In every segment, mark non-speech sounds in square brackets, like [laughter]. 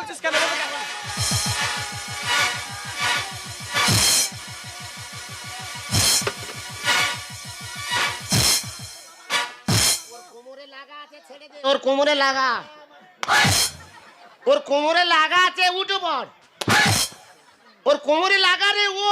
করছিস কেন? ওর কোমরে লাগা ওর কোমরে লাগা। আছে উঠো পড় ওর কোমরে লাগা রে ও।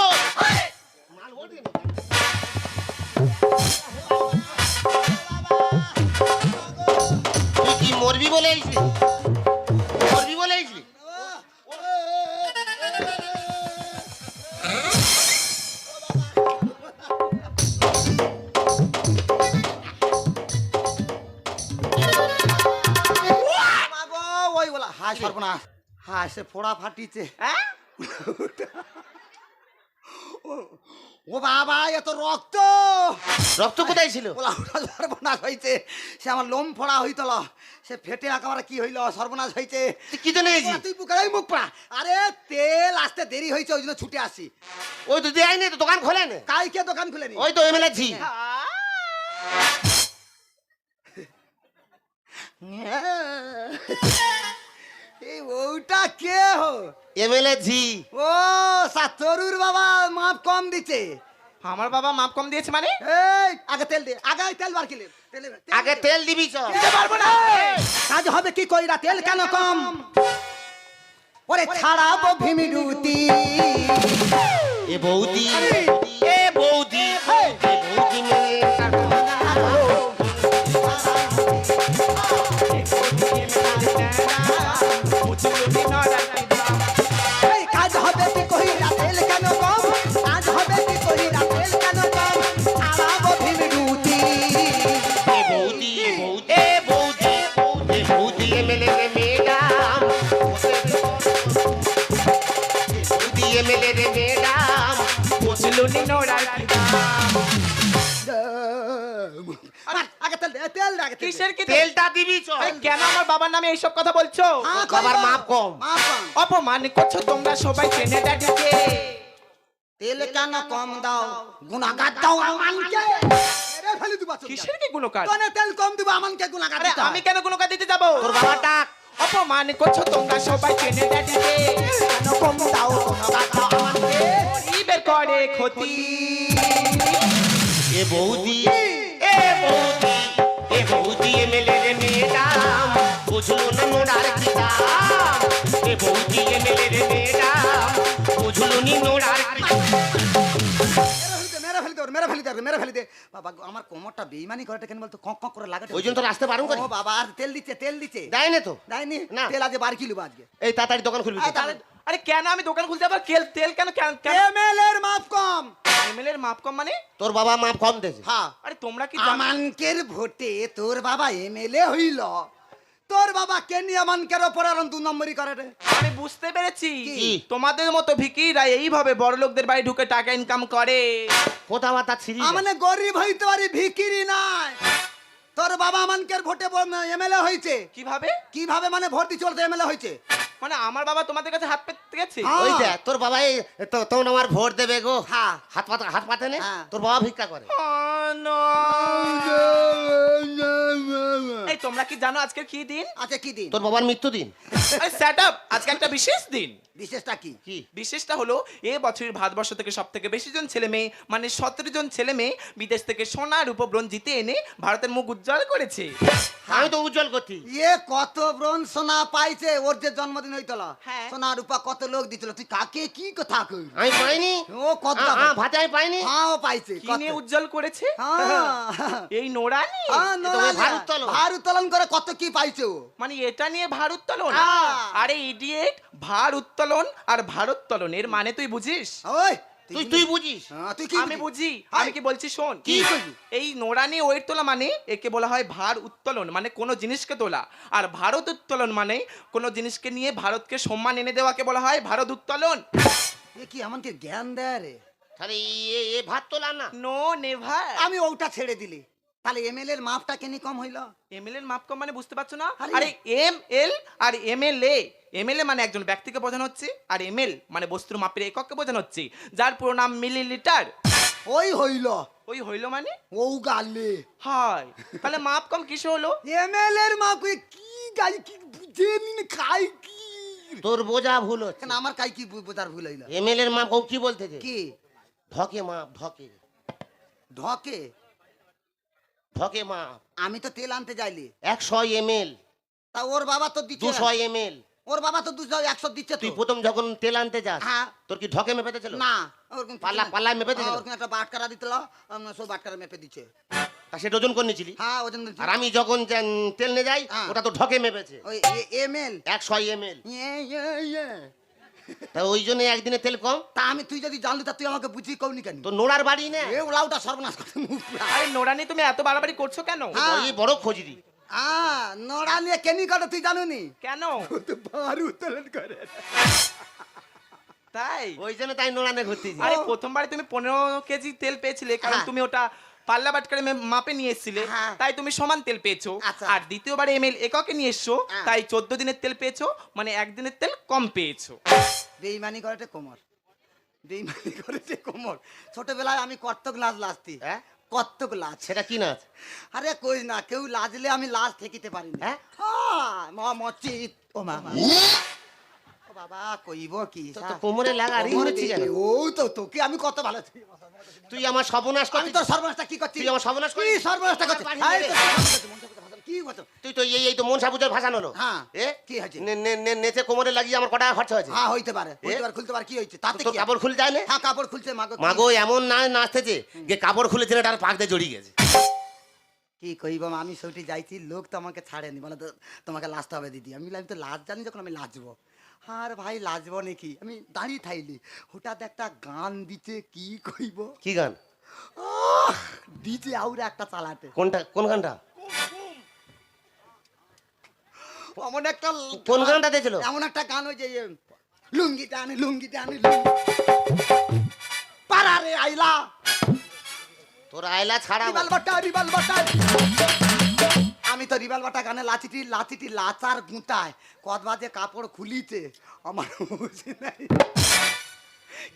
হাই সর্বনাশ হাই সে ফোড়া ফাটিছে। হ্যাঁ? ও- বাবা এত রক্ত! রক্ত কোথায় ছিল? সর্বনাশ হয়েছে সে আমার লোম ফোড়া হইতল। সে ফেটে একেবারে কি হইল? সর্বনাশ হয়েছে কি জন্য তুই বুকে মুখ পড়া আরে তেল আসতে দেরি হয়েছে ওই জন্য ছুটে আসি। ওই তো দেয়নি তো দোকান খোলে না? কালকে দোকান খুলেনি ওই তো এমএলএ ঝি। এই ওটা কে হো? এমএলএ ঝি ও সাতরুর বাবা মাপ কম দিচ্ছে আমার বাবা মাপ কম দিয়েছে মানে? এই আগে তেল দে আগে তেল বার কিলে আগে তেল দিবি চ দিতে পারব না। কাজ হবে কি কইরা তেল কেন কম? ওরে ছাড়াবো আরে। এ বৌদি। বৌদি রে ম্যাডাম আরে, আগে তেল দে তেল দে আগে তেল দে। কিসের কি তেলটা দিবি কেন আমার বাবার নামে এইসব কথা বলছো? বাবার মাপ কম। অপমান করছ তোমরা সবাই চেনে ড্যাডিকে তেল কেন কম দাও? গুনাগার দাও আমানকে। এরে ফেলি কিসের কি গুণকার? তেল কম দিব আমানকে আমি কেন গুণকার দিতে যাব? তোর বাবা ডাক। অপমান করছ তোমরা সবাই চেনে ড্যাডিকে কম দাও গরিবের করে ক্ষতি এ বৌদি এ বৌদি এ বৌদি মেয়েটা। বুঝলো না নোড়ার কি ফেলি মেরে ফেলি দে। বাবা আমার কোমরটা বেইমানি করে কেন বলতো কক কক করে লাগাতে ওই জন্য তো রাস্তা বারণ করি ও বাবা আর তেল দিচ্ছে তেল দিচ্ছে। দেয় না তো। দেয়নি? না। তেল আজকে বার কিলো আজকে। এই তাড়াতাড়ি দোকান খুলবি আরে কেন আমি দোকান খুলতে আবার কেল তেল কেন কেন এমএল এর মাপ কম। এমএলএ এর মাপ কম মানে? তোর বাবা মাপ কম দিয়েছে হ্যাঁ। আরে তোমরা কি জানো? আমানকের ভোটে তোর বাবা এমএলএ হইল। তোর বাবা কেনিয়া আমানকের ওপর আর দু নম্বরই করে রে। আমি বুঝতে পেরেছি। কি? তোমাদের মতো ভিকিরা এইভাবে বড় লোকদের বাড়ি ঢুকে টাকা ইনকাম করে। কোথা মাথা ছিড়ি মানে গরিব হইতে পারি ভিকিরি নাই। তোর বাবা আমানকের ভোটে এমএলএ হয়েছে কীভাবে? কীভাবে মানে ভোট দিয়ে চলতে এমএলএ হয়েছে মানে আমার বাবা তোমাদের কাছে হাত পেতে গেছে? হ্যাঁ। ওই দেখ তোর বাবা এই তখন আমার ভোট দেবে গো। হ্যাঁ। হাত পাতা হাত পাতে নে। হ্যাঁ। তোর বাবা ভিক্ষা করে। এই তোমরা কি জানো আজকে কি দিন? আচ্ছা কি দিন? তোর বাবার মৃত্যু দিন। আরে সেট আপ আজকে একটা বিশেষ দিন। বিশেষটা কি? কি? বিশেষটা হলো এ বছরের ভারতবর্ষ থেকে সব থেকে বেশি জন ছেলে মেয়ে মানে সতেরো জন ছেলে মেয়ে বিদেশ থেকে সোনার উপব্রণ জিতে এনে ভারতের মুখ উজ্জ্বল করেছে। আমি তো উজ্জ্বল করছি। এ কত ব্রণ সোনা পাইছে ওর যে জন্মদিন হইতল। হ্যাঁ। সোনা রূপা কত লোক দিছিল তুই কাকে কি কথা কই আমি পাইনি। ও কত ভাতে আমি পাইনি। হ্যাঁ ও পাইছে কিনে উজ্জ্বল করেছে? হ্যাঁ। এই নোড়ানি হ্যাঁ, ভারত তলন ভার উত্তোলন। করে কত কি পাইছে ও? মানে এটা নিয়ে ভার উত্তোলন? হ্যাঁ। আরে ইডিয়েট ভার উত্তোলন আর ভারোত্তোলন এর মানে তুই বুঝিস? ওই তুই তুই বুঝিস? হ্যাঁ, তুই কি আমি বুঝি আমি কি বলছি শোন। কি? এই নোড়ানি ওয়েট তোলা মানে একে বলা হয় ভার উত্তোলন মানে কোনো জিনিসকে তোলা। আর ভারত উত্তোলন মানে কোনো জিনিসকে নিয়ে ভারতকে সম্মান এনে দেওয়াকে বলা হয় ভারত উত্তোলন। এ কি আমাকে জ্ঞান দেয় রে? তাহলে এ এ ভাত তোলা না। No never. আমি ওটা ছেড়ে দিলি। তাহলে এমএল এর মাপটা কেনি কম হইল? এমএলএর মাপ কম মানে বুঝতে পারছ না? আরে- আরে এম এল আর এমএলএ এমএলএ মানে একজন ব্যক্তিকে বোঝানো হচ্ছে আর এমএল মানে বস্তুর মাপের একককে বোঝানো হচ্ছে যার পুরো নাম মিলিলিটার ওই হইল। ওই হইল মানে? ও গালে হাই তাহলে মাপ কম কিসে হলো? এমএল এর মাপ কি গাই কি বুঝে নিন খাই কি? তোর বোঝা ভুল হচ্ছে। কেন আমার কাই কি বোঝার ভুল হইল? এমএল এর মাপ ও কি বলতে কি? ঢকে মাপ ঢকে ঢকে ঢকে মাপ আমি তো তেল আনতে যাইলি। একশো এমএল। তা ওর বাবা তো দিচ্ছে দুশো না। এমএল। ওর বাবা তো দুশো একশো দিচ্ছে তুই প্রথম যখন তেল আনতে যাস হ্যাঁ। তোর কি ঢকে মেপেতে ছিল না ওরকম পাল্লা। পাল্লায় মেপে ওরকম একটা বাটকারা দিছিল সব বাটকারা মেপে দিচ্ছে। তা সেটা ওজন করে নিয়েছিলি? হ্যাঁ ওজন আর আমি যখন তেল নিয়ে যাই হ্যাঁ। ওটা তো ঢকে মেপেছে। ওই এম এল একশো এমএল। তা ওই জন্য একদিনে তেল কম? তা আমি তুই যদি জানলি তা তুই আমাকে কওনি কেন? তো নোড়ার বাড়ি না। এ ওলাউটা সর্বনাশ করে। আরে নোরানি তুমি এত বাড়াবাড়ি করছ কেন। ওই বড় খোঁজরি। হ্যাঁ নড়া নিয়ে কেনি করে তুই জানুনি? কেন? তো বারু উত্তোলন করে। তাই? ওই জন্য তাই নোড়ানে ঘুরতে আরে প্রথমবারে তুমি পনেরো কেজি তেল পেয়েছিলে কারণ হ্যাঁ। তুমি ওটা পাল্লা বাটকারে মাপে নিয়ে এসেছিলে। হ্যাঁ। তাই তুমি সমান তেল পেয়েছ। আচ্ছা। আর দ্বিতীয়বারে এমএল এককে নিয়ে এসছো। তাই চোদ্দ দিনের তেল পেয়েছ মানে একদিনের তেল কম পেয়েছ। বেইমানি করেছে কোমর। বেইমানি করেছে কোমর। ছোটবেলায় আমি কর্তক লাজ লাজতি হ্যাঁ? কর্তক লাজ সেটা কি নাচ? আরে কই না কেউ লাজলে আমি লাজ ঠেকিতে পারি না। হ্যাঁ? হ্যাঁ, মা মচিত ও মা বাবা কইব কি তো কোমরে লাগা রিং হচ্ছে কেন? ও তো তোকে আমি কত ভালো তুই আমার সর্বনাশ করছিস তোর সর্বনাশটা কি করছি তুই আমার সর্বনাশ কি সর্বনাশটা করছি আরে বাড়ি তোর নেবে। সর্বনাশ করছি, মন থেকে ভাষণ, কি করছ তুই তো এই এই তো মনসা পুজোর ভাষা হলো হ্যাঁ। এ? কি হয়েছে? নে- নে- নে- নেচে কোমরে লাগিয়ে আমার কটা খরচা হয়েছে? হ্যাঁ হইতে পারে হইতে পারে খুলতে পারে কি হয়েছে? তাতে কি কাপড় খুলে যায় না? হ্যাঁ কাপড় খুলছে মাগো মাগো এমন না নাচতেছে যে কাপড় খুলেছে তার পাক দিয়ে জড়িয়ে গেছে। কি কইব আমি সৌটি যাইছি লোক তো আমাকে ছাড়েনি। বলে তো তোমাকে লাজতে হবে দিদি। আমি আমি তো লাজ জানি যখন আমি লাজবো। আর ভাই লাজবো নাকি? আমি দাঁড়িয়ে থাইলি। হঠাৎ একটা গান দিতে কি কইব? কি গান? দিতে আউরে একটা চালাতে। কোনটা? কোন গানটা? এমন একটা কোন গান- গানটা দিয়েছিল? এমন একটা গান ওই যে লুঙ্গি টানে লুঙ্গি টানে পারারে আইলা। তোর আইলা ছাড়া রিবাল বাটা রিবাল বাটা। আমি তো রিবাল বাটা গানে লাচিটি লাচিটি লাচার গুঁতায়। কত বাজে কাপড় খুলিতে। আমার হুঁশ নাই।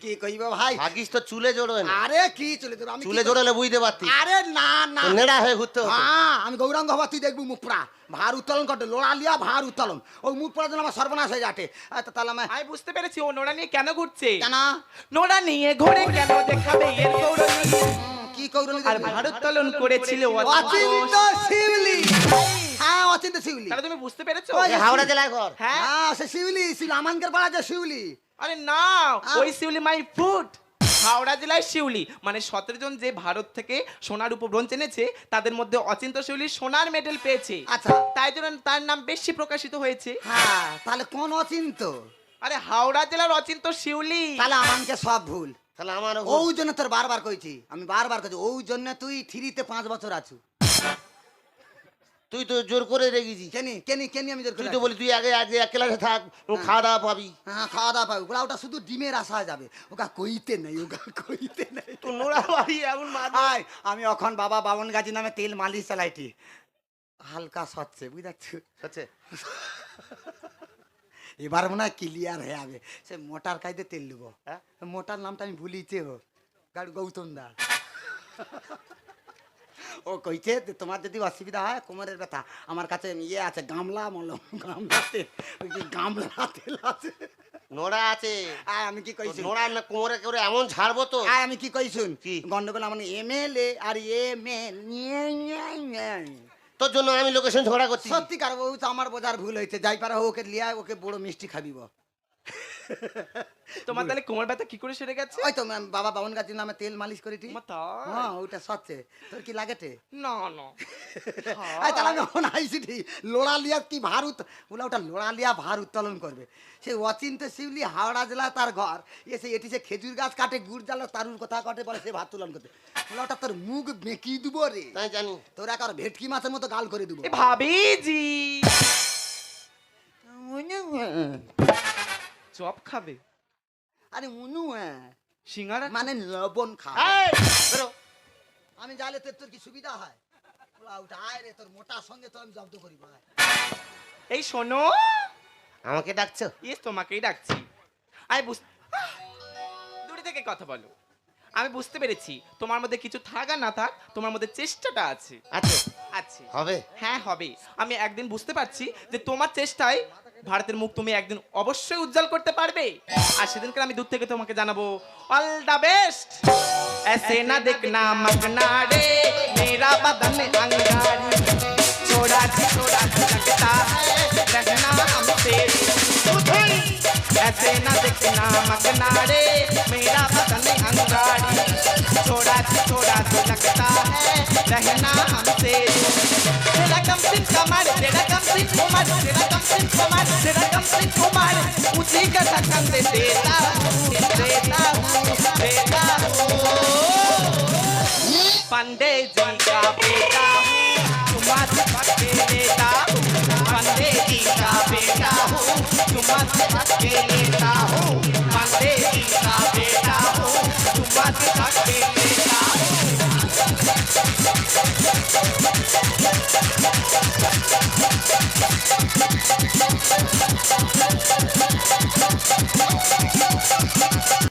কি কইব ভাই? ভাগিস তো চুলে জড়ো না আরে কি চলে তোর আমি চুলে? জড়লে বুঝতে পারতি। আরে না না। নেড়া হয়ে ঘুরতে হ্যাঁ আমি গৌরাঙ্গ হবা তুই দেখবি মুখ পুরা ভার উত্তোলন করতে লোড়া লিয়া ভার উত্তোলন। ওই মুখ পুরা যেন আমার সর্বনাশ হয়ে যাটে। তাহলে আমি বুঝতে পেরেছি ও নোরা নিয়ে কেন ঘুরছে? কেন? নোরা নিয়ে ঘোরে কেন দেখাবে? এর আর ভারোত্তোলন করেছিল অচিন্ত শিউলি। হ্যাঁ অচিন্ত শিউলি। তাহলে তুমি বুঝতে পেরেছ? ওই হাওড়া জেলায় ঘর। হ্যাঁ। হ্যাঁ সে আমানকের পাড়া যে শিউলি। আরে না ওই শিউলি মাই ফুড হাওড়া জেলায় শিউলি। মানে সতেরো জন যে ভারত থেকে সোনার উপব্রঞ্জ এনেছে তাদের মধ্যে অচিন্ত শিউলি সোনার মেডেল পেয়েছে। আচ্ছা। তাই জন্য তার নাম বেশি প্রকাশিত হয়েছে। হ্যাঁ তাহলে কোন অচিন্ত? আরে হাওড়া জেলার অচিন্ত শিউলি। তাহলে আমানকে সব ভুল। তাহলে আমার ওই জন্য তোর বারবার কইছি। আমি বারবার কইছি ওই জন্য তুই থ্রিতে পাঁচ বছর আছু। তুই তো জোর করে রেখেছিস কেনি কেনি কেনি আমি জোর তুই তো বলি তুই আগে আগে এক ক্লাসে থাক ও খাওয়া দাওয়া পাবি। হ্যাঁ খাওয়া দাওয়া পাবি। ওগুলা ওটা শুধু ডিমের আসা যাবে। ওটা কইতে নেই ওটা কইতে নেই। তো নোড়া বাড়ি এমন মার আয় আমি এখন বাবা বাবন গাজি নামে তেল মালিশ চালাইটি হালকা সচ্ছে বুঝাচ্ছ আচ্ছা এবার মনে হয় ক্লিয়ার হয়ে যাবে। সে মোটার কাইতে তেল দেবো হ্যাঁ? মোটার নামটা আমি ভুলিতে হো গাড়ি গৌতম দা। ও কইছে যে তোমার যদি অসুবিধা হয় কোমরের ব্যথা। আমার কাছে ইয়ে আছে গামলা মলম গামলা তেল। গামলা তেল আছে। নোড়া আছে। আয় আমি কি কইছি নোড়া না কোমরে করে এমন ছাড়বো তো। আয় আমি কি কইছুন কি? গন্ডগোল আমার এম এল এ আর এম এল। তোর জন্য আমি লোকেশন ঝগড়া করছি। সত্যিকার বউ তো আমার বোঝার ভুল হয়েছে, যাই পারা ওকে লিয়া, ওকে বড় মিষ্টি খাবিব [laughs] তোমার তাহলে কোমর ব্যথা কি করে সেরে গেছে? ওই তো ম্যাম বাবা বাবন গাছির নামে তেল মালিশ করিটি মা হ্যাঁ ওটা সচ্ছে। তোর কি লাগেটে না না। [laughs] আই তাহলে আমি এখন আইসি ঠিক লোড়া লিয়া কি ভার উত বলে ওটা লোড়া লিয়া ভার উত্তোলন করবে। সে অচিন্ত শিবলি হাওড়া জেলা তার ঘর। এসে এটি সে খেজুর গাছ কাটে গুড় জ্বালা তারুর কথা কাটে বলে সে ভাত তুলন করতে। বলে ওটা তোর মুখ বেঁকি দিব রে। তাই জানি। তোর একার ভেটকি মাছের মতো গাল করে দিব। এ ভাবিজি চপ খাবে? আরে মুনু হ্যাঁ। সিঙ্গারা মানে লবণ খা বেরো। আমি জানলে তোর তোর কি সুবিধা হয়? ওলা আয় রে তোর মোটার সঙ্গে তো আমি জব্দ করি ভাই। এই শোনো। আমাকে ডাকছো? ইয়েস তোমাকেই ডাকছি। আমি বুঝ দূরে থেকে কথা বলো। আমি বুঝতে পেরেছি তোমার মধ্যে কিছু থাক আর না থাক তোমার মধ্যে চেষ্টাটা আছে। আচ্ছা আছে। হবে? হ্যাঁ হবে। আমি একদিন বুঝতে পারছি যে তোমার চেষ্টায় ভারতের মুখ তুমি একদিন অবশ্যই উজ্জ্বল করতে পারবে আর সেদিনকে আমি দূর থেকে তোমাকে জানাবো অল দ্য বেস্ট ऐसे ना देखना मगना रे मेरा बदन अंगारी छोड़ा सी छोड़ा सी लगता है रहना हमसे ऐसे ना देखना मगना रे मेरा बदन अंगारी छोड़ा सी छोड़ा सी लगता है रहना हमसे तेरा कम सिन कमर सिन कमर तेरा कम सिन उमर उसी का ढक्कन दे देता देता देता पंडे जी का बेटा तुम्हार पक्के लेता पंडे जी का बेटा हूँ तुम्हार पक्के लेता हूँ पंडे जी का बेटा हूँ तुम्हार पक्के Thank you.